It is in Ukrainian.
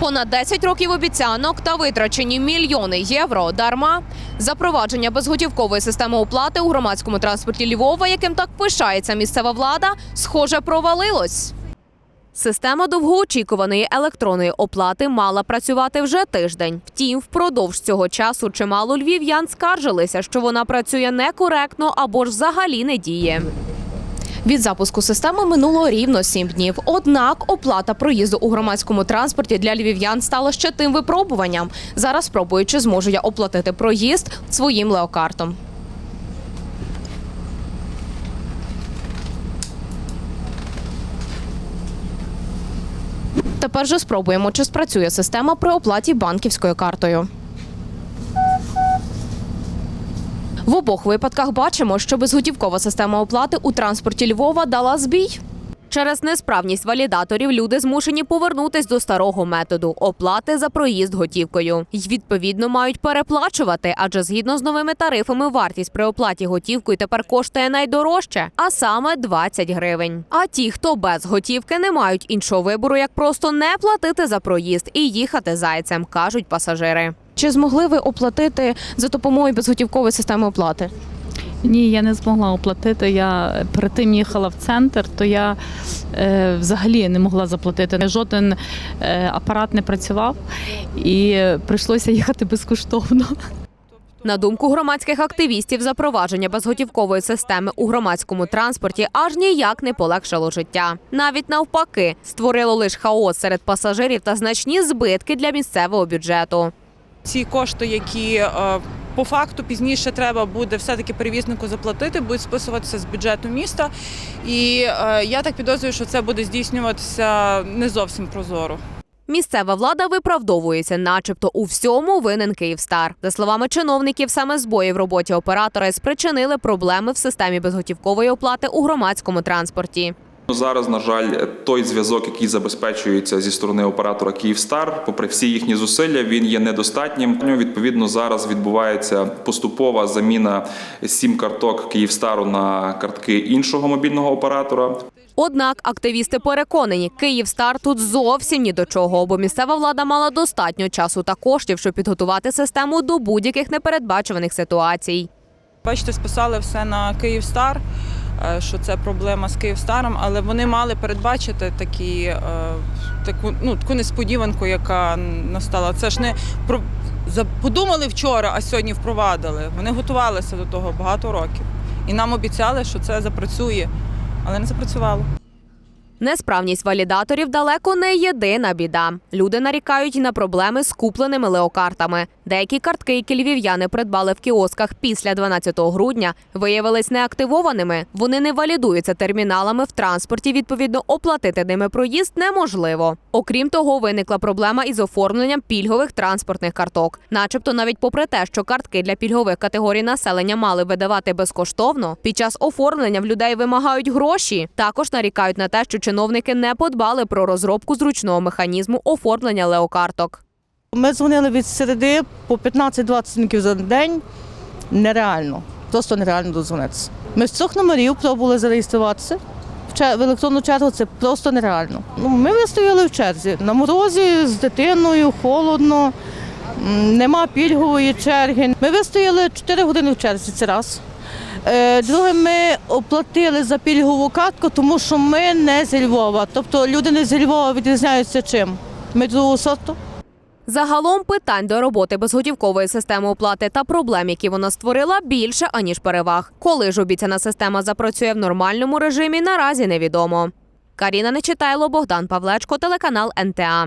Понад 10 років обіцянок та витрачені мільйони євро дарма. Запровадження безготівкової системи оплати у громадському транспорті Львова, яким так пишається місцева влада, схоже, провалилось. Система довгоочікуваної електронної оплати мала працювати вже тиждень. Втім, впродовж цього часу чимало львів'ян скаржилися, що вона працює некоректно або ж взагалі не діє. Від запуску системи минуло рівно сім днів. Однак оплата проїзду у громадському транспорті для львів'ян стала ще тим випробуванням. Зараз спробую, чи зможу я оплатити проїзд своїм леокартом. Тепер же спробуємо, чи спрацює система при оплаті банківською картою. В обох випадках бачимо, що безготівкова система оплати у транспорті Львова дала збій. Через несправність валідаторів люди змушені повернутись до старого методу оплати за проїзд готівкою. І відповідно мають переплачувати, адже згідно з новими тарифами вартість при оплаті готівкою тепер коштує найдорожче, а саме 20 гривень. А ті, хто без готівки, не мають іншого вибору, як просто не платити за проїзд і їхати зайцем, кажуть пасажири. Чи змогли ви оплатити за допомогою безготівкової системи оплати? Ні, я не змогла оплатити. Я перед тим їхала в центр, то я е, взагалі не могла заплатити. Жоден е, апарат не працював і е, прийшлося їхати безкоштовно. На думку громадських активістів, запровадження безготівкової системи у громадському транспорті аж ніяк не полегшило життя. Навіть навпаки, створило лише хаос серед пасажирів та значні збитки для місцевого бюджету. ці кошти, які е, по факту пізніше треба буде все-таки перевізнику заплатити, будуть списуватися з бюджету міста. І е, я так підозрюю, що це буде здійснюватися не зовсім прозоро. Місцева влада виправдовується, начебто у всьому винен Київстар. За словами чиновників, саме збої в роботі оператора спричинили проблеми в системі безготівкової оплати у громадському транспорті. Ну, Зараз, на жаль, той зв'язок, який забезпечується зі сторони оператора Київстар, попри всі їхні зусилля, він є недостатнім. Ну, Відповідно, зараз відбувається поступова заміна сім-карток Київстару на картки іншого мобільного оператора. Однак активісти переконані, Київстар тут зовсім ні до чого, бо місцева влада мала достатньо часу та коштів, щоб підготувати систему до будь-яких непередбачуваних ситуацій. Бачите, списали все на Київстар, що це проблема з Київстаром, але вони мали передбачити такі, е, таку, ну, таку несподіванку, яка настала. Це ж не про подумали вчора, а сьогодні впровадили. Вони готувалися до того багато років. І нам обіцяли, що це запрацює, але не запрацювало. Несправність валідаторів далеко не єдина біда. Люди нарікають на проблеми з купленими леокартами. Деякі картки, які львів'яни придбали в кіосках після 12 грудня, виявились неактивованими. Вони не валідуються терміналами в транспорті. Відповідно, оплатити ними проїзд неможливо. Окрім того, виникла проблема із оформленням пільгових транспортних карток. Начебто, навіть попри те, що картки для пільгових категорій населення мали видавати безкоштовно, під час оформлення в людей вимагають гроші. Також нарікають на те, що чиновники не подбали про розробку зручного механізму оформлення леокарток. Ми дзвонили від середи по 15-20 дзвінків за день. Нереально. Просто нереально дозвонитися. Ми з трьох номерів пробували зареєструватися. В електронну чергу це просто нереально. Ну, ми вистояли в черзі. На морозі з дитиною, холодно, нема пільгової черги. Ми вистояли 4 години в черзі. Це раз. Е, Друге, ми оплатили за пільгову картку, тому що ми не зі Львова. Тобто люди не зі Львова відрізняються чим? Ми другого. Загалом питань до роботи безготівкової системи оплати та проблем, які вона створила, більше аніж переваг. Коли ж обіцяна система запрацює в нормальному режимі, наразі невідомо. Каріна Нечитайло, Богдан Павлечко, телеканал НТА.